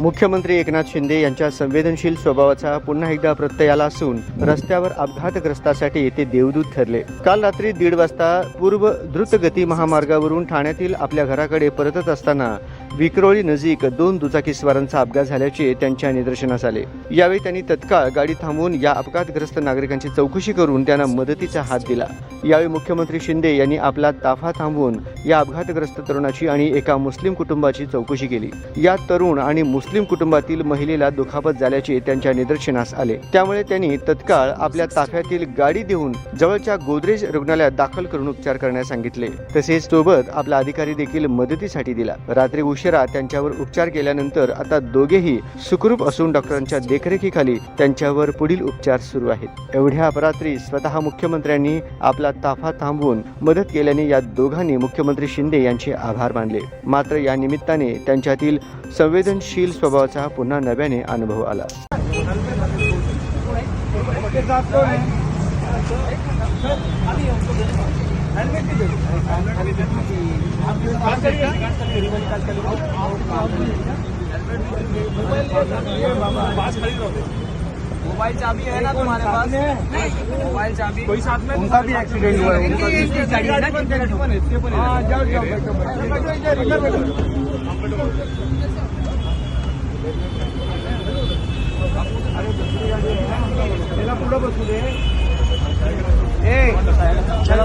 मुख्यमंत्री एकनाथ शिंदे यांच्या संवेदनशील स्वभावाचा पुन्हा एकदा प्रत्यय आला असून रस्त्यावर अपघातग्रस्तासाठी ते देवदूत ठरले. काल रात्री दीड वाजता पूर्व द्रुतगती महामार्गावरून ठाण्यातील आपल्या घराकडे परतत असताना विक्रोळी नजीक दोन दुचाकीस्वारांचा अपघात झाल्याचे त्यांच्या निदर्शनास आले. यावेळी त्यांनी तत्काळ गाडी थांबवून या अपघातग्रस्त नागरिकांची चौकशी करून त्यांना मदतीचा हात दिला. यावेळी मुख्यमंत्री शिंदे यांनी आपला ताफा थांबवून या अपघातग्रस्त तरुणाची आणि एका मुस्लिम कुटुंबाची चौकशी केली. या तरुण आणि मुस्लिम कुटुंबातील महिलेला दुखापत झाल्याचे त्यांच्या निदर्शनास आले. त्यामुळे त्यांनी तत्काळ आपल्या ताफ्यातील गाडी देऊन जवळच्या गोदरेज रुग्णालयात दाखल करून उपचार करण्यास सांगितले. तसेच सोबत आपला अधिकारी देखील मदतीसाठी दिला. रात्री उशिरा त्यांच्यावर उपचार केल्यानंतर आता दोघेही सुखरूप असून डॉक्टरांच्या देखरेखीखाली त्यांच्यावर पुढील उपचार सुरू आहेत. एवढ्या अपरात्री स्वतः मुख्यमंत्र्यांनी आपला ताफा थांबवून मदत केल्याने या दोघांनी मुख्यमंत्री शिंदे यांचे आभार मानले. मात्र या निमित्ताने त्यांच्यातील संवेदनशील स्वभावाचा पुन्हा नव्याने अनुभव आला. मोबाइल चाबी है ना तुम्हारे पास मोबाइल चाबी कोई साथ में उनका भी एक्सीडेंट हुआ है उनका है हाँ जाओ जाओ त्याला पुढं बसू दे ए चला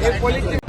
político